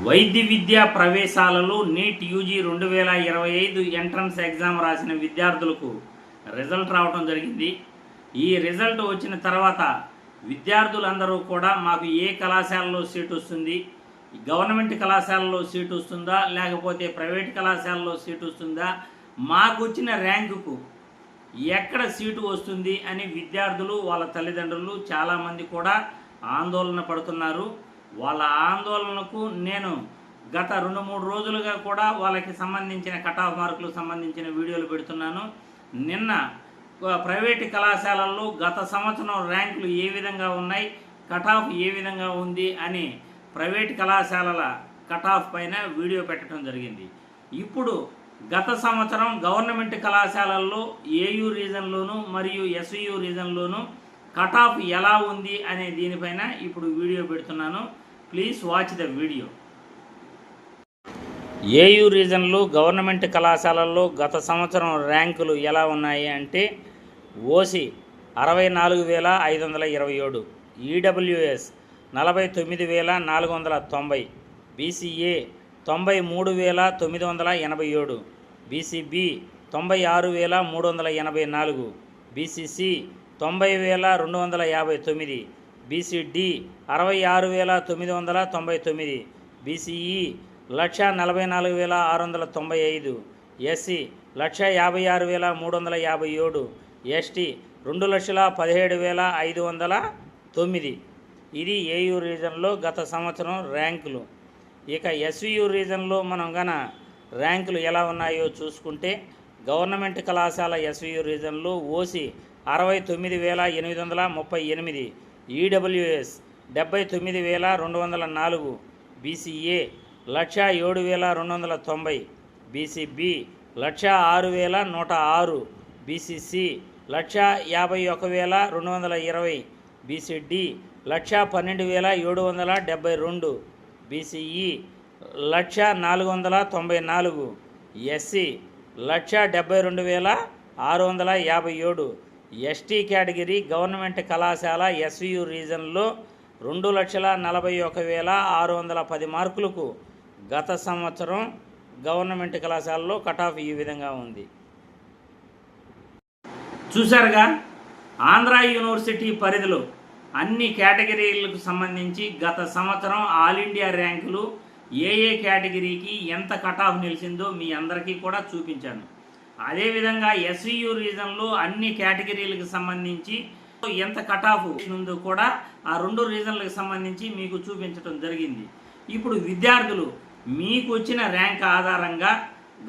వైద్య విద్యా ప్రవేశాలలో NEET UG రెండు వేల ఇరవై ఐదు ఎంట్రన్స్ ఎగ్జామ్ రాసిన విద్యార్థులకు రిజల్ట్ రావడం జరిగింది. ఈ రిజల్ట్ వచ్చిన తర్వాత విద్యార్థులందరూ కూడా మాకు ఏ కళాశాలలో సీట్ వస్తుంది? గవర్నమెంట్ కళాశాలలో సీట్ వస్తుందా? లేకపోతే ప్రైవేట్ కళాశాలలో సీట్ వస్తుందా? మాకు వచ్చిన ర్యాంకుకు ఎక్కడ సీటు వస్తుంది అని విద్యార్థులు వాళ్ళ తల్లిదండ్రులు చాలామంది కూడా ఆందోళన పడుతున్నారు. వాళ్ళ ఆందోళనకు నేను గత రెండు మూడు రోజులుగా కూడా వాళ్ళకి సంబంధించిన కట్ ఆఫ్ మార్కులకు సంబంధించిన వీడియోలు పెడుతున్నాను. నిన్న ప్రైవేటు కళాశాలల్లో గత సంవత్సరం ర్యాంకులు ఏ విధంగా ఉన్నాయి కట్ ఆఫ్ ఏ విధంగా ఉంది అని ప్రైవేట్ కళాశాలల కట్ ఆఫ్ పైన వీడియో పెట్టడం జరిగింది. ఇప్పుడు గత సంవత్సరం గవర్నమెంట్ కళాశాలల్లో ఏయూ రీజన్లోను మరియు ఎస్యు రీజన్లోను కట్ ఆఫ్ ఎలా ఉంది అనే దీనిపైన ఇప్పుడు వీడియో పెడుతున్నాను. Please watch the video AU రీజన్లు government కళాశాలల్లో గత సంవత్సరం ర్యాంకులు ఎలా ఉన్నాయి అంటే ఓసి అరవై నాలుగు వేల ఐదు వందల ఇరవై ఏడు ఈడబ్ల్యూఎస్ నలభై తొమ్మిది వేల నాలుగు వందల తొంభై బీసీఏ తొంభై మూడు వేల తొమ్మిది వందల ఎనభై ఏడు బీసీబీ తొంభై ఆరు వేల మూడు వందల ఎనభై నాలుగు బీసీసీ తొంభై వేల రెండు వందల యాభై తొమ్మిది బీసీడి అరవై ఆరు వేల తొమ్మిది వందల తొంభై తొమ్మిది బీసీఈ లక్ష నలభై నాలుగు వేల ఆరు వందల తొంభై ఐదు ఎస్సీ లక్ష యాభై ఆరు వేల మూడు వందల యాభై ఏడు ఎస్టీ రెండు లక్షల పదిహేడు వేల ఐదు వందల తొమ్మిది. ఇది ఏయూ రీజన్లో గత సంవత్సరం ర్యాంకులు. ఇక ఎస్వియు రీజన్లో మనం గన ర్యాంకులు ఎలా ఉన్నాయో చూసుకుంటే గవర్నమెంట్ కళాశాల ఎస్వియు రీజన్లో ఓసి అరవై తొమ్మిది వేల ఎనిమిది వందల ముప్పై ఎనిమిది ఈడబ్ల్యూఎస్ డెబ్బై తొమ్మిది వేల రెండు వందల నాలుగు బీసీఏ లక్ష ఏడు వేల రెండు వందల తొంభై బీసీబీ లక్ష ఆరు వేల నూట ఆరు బీసీసీ లక్ష యాభై ఒక వేల రెండు వందల ఇరవై బీసీడి లక్ష పన్నెండు వేల ఏడు వందల డెబ్బై రెండు బీసీఈ లక్ష నాలుగు వందల తొంభై నాలుగు ఎస్సీ లక్ష డెబ్బై రెండు వేల ఆరు వందల యాభై ఏడు ఎస్టీ కేటగిరీ గవర్నమెంట్ కళాశాల ఎస్వియు రీజన్లో రెండు లక్షల నలభై ఒక వేల ఆరు వందల పది మార్కులకు గత సంవత్సరం గవర్నమెంట్ కళాశాలలో కట్ ఆఫ్ ఈ విధంగా ఉంది. చూశారుగా ఆంధ్ర యూనివర్సిటీ పరిధిలో అన్ని కేటగిరీలకు సంబంధించి గత సంవత్సరం ఆల్ ఇండియా ర్యాంకులు ఏ ఏ కేటగిరీకి ఎంత కట్ ఆఫ్ నిలిచిందో మీ అందరికీ కూడా చూపించాను. అదేవిధంగా ఎస్వియు రీజన్లో అన్ని కేటగిరీలకు సంబంధించి ఎంత కట్ ఆఫ్ ఉందో కూడా ఆ రెండు రీజన్లకు సంబంధించి మీకు చూపించడం జరిగింది. ఇప్పుడు విద్యార్థులు మీకు వచ్చిన ర్యాంక్ ఆధారంగా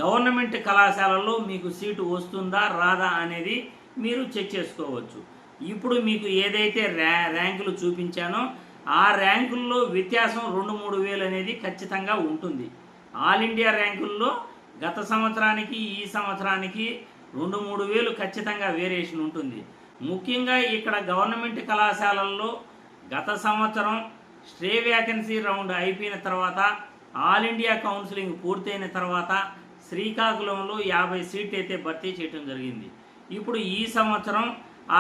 గవర్నమెంట్ కళాశాలలో మీకు సీటు వస్తుందా రాదా అనేది మీరు చెక్ చేసుకోవచ్చు. ఇప్పుడు మీకు ఏదైతే ర్యా ర్యాంకులు చూపించానో ఆ ర్యాంకుల్లో వ్యత్యాసం రెండు మూడు వేలు అనేది ఖచ్చితంగా ఉంటుంది. ఆల్ ఇండియా ర్యాంకుల్లో గత సంవత్సరానికి ఈ సంవత్సరానికి రెండు మూడు వేలు ఖచ్చితంగా వేరియేషన్ ఉంటుంది. ముఖ్యంగా ఇక్కడ గవర్నమెంట్ కళాశాలల్లో గత సంవత్సరం స్ట్రే వ్యాకెన్సీ రౌండ్ అయిపోయిన తర్వాత ఆల్ ఇండియా కౌన్సిలింగ్ పూర్తయిన తర్వాత శ్రీకాకుళంలో యాభై సీట్లు అయితే భర్తీ చేయడం జరిగింది. ఇప్పుడు ఈ సంవత్సరం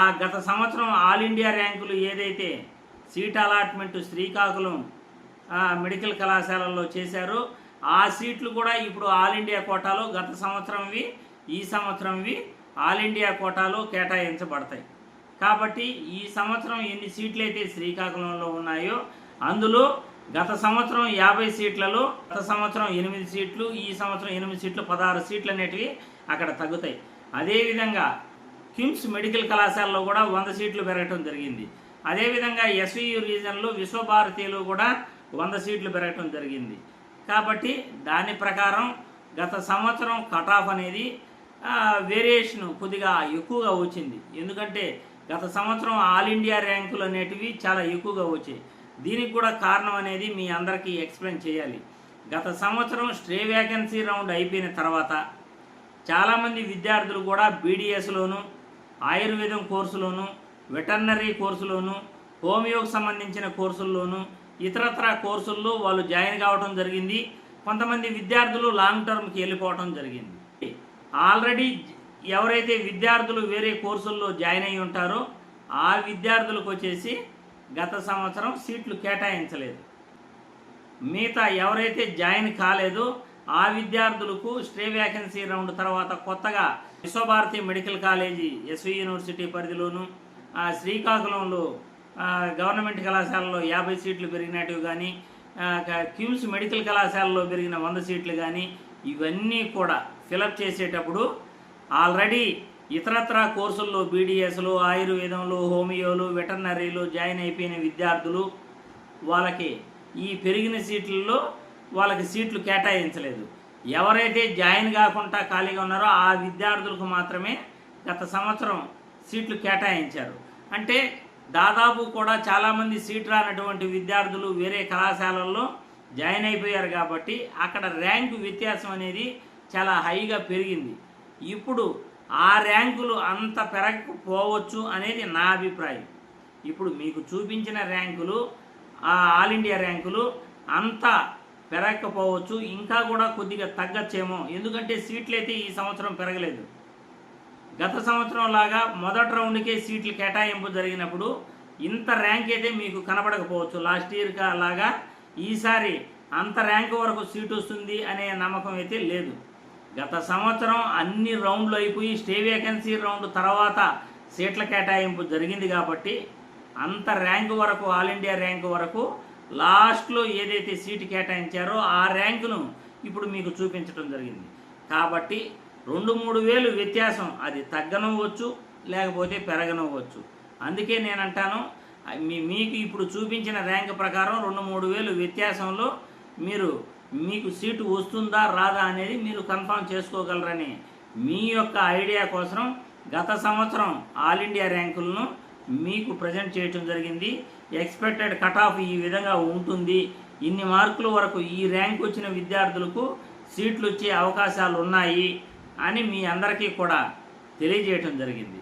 ఆ గత సంవత్సరం ఆల్ ఇండియా ర్యాంకులు ఏదైతే సీట్ అలాట్మెంట్ శ్రీకాకుళం మెడికల్ కళాశాలల్లో చేశారో ఆ సీట్లు కూడా ఇప్పుడు ఆల్ ఇండియా కోటాలో గత సంవత్సరంవి ఈ సంవత్సరంవి ఆల్ ఇండియా కోటాలో కేటాయించబడతాయి. కాబట్టి ఈ సంవత్సరం ఎన్ని సీట్లు అయితే శ్రీకాకుళంలో ఉన్నాయో అందులో గత సంవత్సరం యాభై సీట్లలో గత సంవత్సరం ఎనిమిది సీట్లు ఈ సంవత్సరం ఎనిమిది సీట్లు పదహారు సీట్లు అనేటివి అక్కడ తగ్గుతాయి. అదేవిధంగా కిమ్స్ మెడికల్ కళాశాలలో కూడా వంద సీట్లు పెరగటం జరిగింది. అదేవిధంగా ఎస్వియు రీజన్లో విశ్వభారతిలో కూడా వంద సీట్లు పెరగటం జరిగింది. కాబట్టి దాని ప్రకారం గత సంవత్సరం కట్ ఆఫ్ అనేది వేరియేషన్ కొద్దిగా ఎక్కువగా వచ్చింది. ఎందుకంటే గత సంవత్సరం ఆల్ ఇండియా ర్యాంకులు అనేటివి చాలా ఎక్కువగా వచ్చాయి. దీనికి కూడా కారణం అనేది మీ అందరికీ ఎక్స్ప్లెయిన్ చేయాలి. గత సంవత్సరం స్ట్రే వ్యాకెన్సీ రౌండ్ అయిపోయిన తర్వాత చాలామంది విద్యార్థులు కూడా బీడిఎస్లోను ఆయుర్వేదం కోర్సులోను వెటర్నరీ కోర్సులోను హోమియోకి సంబంధించిన కోర్సుల్లోనూ ఇతరత్ర కోర్సుల్లో వాళ్ళు జాయిన్ కావడం జరిగింది. కొంతమంది విద్యార్థులు లాంగ్ టర్మ్కి వెళ్ళిపోవడం జరిగింది. ఆల్రెడీ ఎవరైతే విద్యార్థులు వేరే కోర్సుల్లో జాయిన్ అయి ఉంటారో ఆ విద్యార్థులకు వచ్చేసి గత సంవత్సరం సీట్లు కేటాయించలేదు. మిగతా ఎవరైతే జాయిన్ కాలేదో ఆ విద్యార్థులకు స్ట్రే వ్యాకెన్సీ రౌండ్ తర్వాత కొత్తగా Vishwabharati medical college SV university పరిధిలోను ఆ, శ్రీకాకుళంలో గవర్నమెంట్ కళాశాలలో యాభై సీట్లు పెరిగినట్టు కానీ క్యూమ్స్ మెడికల్ కళాశాలలో పెరిగిన వంద సీట్లు కానీ ఇవన్నీ కూడా ఫిలప్ చేసేటప్పుడు ఆల్రెడీ ఇతరత్ర కోర్సుల్లో బీడీఎస్లు ఆయుర్వేదంలో హోమియోలు వెటర్నరీలు జాయిన్ అయిపోయిన విద్యార్థులు వాళ్ళకి ఈ పెరిగిన సీట్లలో వాళ్ళకి సీట్లు కేటాయించలేదు. ఎవరైతే జాయిన్ కాకుండా ఖాళీగా ఉన్నారో ఆ విద్యార్థులకు మాత్రమే గత సంవత్సరం సీట్లు కేటాయించారు. అంటే దాదాపు కూడా చాలామంది సీట్ రానటువంటి విద్యార్థులు వేరే కళాశాలల్లో జాయిన్ అయిపోయారు కాబట్టి అక్కడ ర్యాంకు వ్యత్యాసం అనేది చాలా హైగా పెరిగింది. ఇప్పుడు ఆ ర్యాంకులు అంత పెరగకపోవచ్చు అనేది నా అభిప్రాయం. ఇప్పుడు మీకు చూపించిన ర్యాంకులు ఆ ఆల్ ఇండియా ర్యాంకులు అంత పెరగకపోవచ్చు ఇంకా కూడా కొద్దిగా తగ్గచ్చేమో. ఎందుకంటే సీట్లు అయితే ఈ సంవత్సరం పెరగలేదు. గత సంవత్సరం లాగా మొదటి రౌండ్కే సీట్లు కేటాయింపు జరిగినప్పుడు ఇంత ర్యాంక్ అయితే మీకు కనబడకపోవచ్చు. లాస్ట్ ఇయర్ లాగా ఈసారి అంత ర్యాంక్ వరకు సీట్ వస్తుంది అనే నమ్మకం అయితే లేదు. గత సంవత్సరం అన్ని రౌండ్లు అయిపోయి స్టే వేకెన్సీ రౌండ్ తర్వాత సీట్ల కేటాయింపు జరిగింది కాబట్టి అంత ర్యాంక్ వరకు ఆల్ ఇండియా ర్యాంకు వరకు లాస్ట్లో ఏదైతే సీటు కేటాయించారో ఆ ర్యాంకును ఇప్పుడు మీకు చూపించడం జరిగింది. కాబట్టి రెండు మూడు వేలు వ్యత్యాసం. అది తగ్గనవచ్చు లేకపోతే పెరగనవచ్చు అందుకే నేను అంటాను మీ మీకు ఇప్పుడు చూపించిన ర్యాంక్ ప్రకారం రెండు మూడు వేలు వ్యత్యాసంలో మీరు మీకు సీటు వస్తుందా రాదా అనేది మీరు కన్ఫర్మ్ చేసుకోగలరని మీ యొక్క ఐడియా కోసం గత సంవత్సరం ఆల్ ఇండియా ర్యాంకులను మీకు ప్రజెంట్ చేయటం జరిగింది. ఎక్స్పెక్టెడ్ కట్ ఆఫ్ ఈ విధంగా ఉంటుంది. ఇన్ని మార్కుల వరకు ఈ ర్యాంక్ వచ్చిన విద్యార్థులకు సీట్లు వచ్చే అవకాశాలు ఉన్నాయి అని మీ అందరికీ కూడా తెలియజేయటం జరిగింది.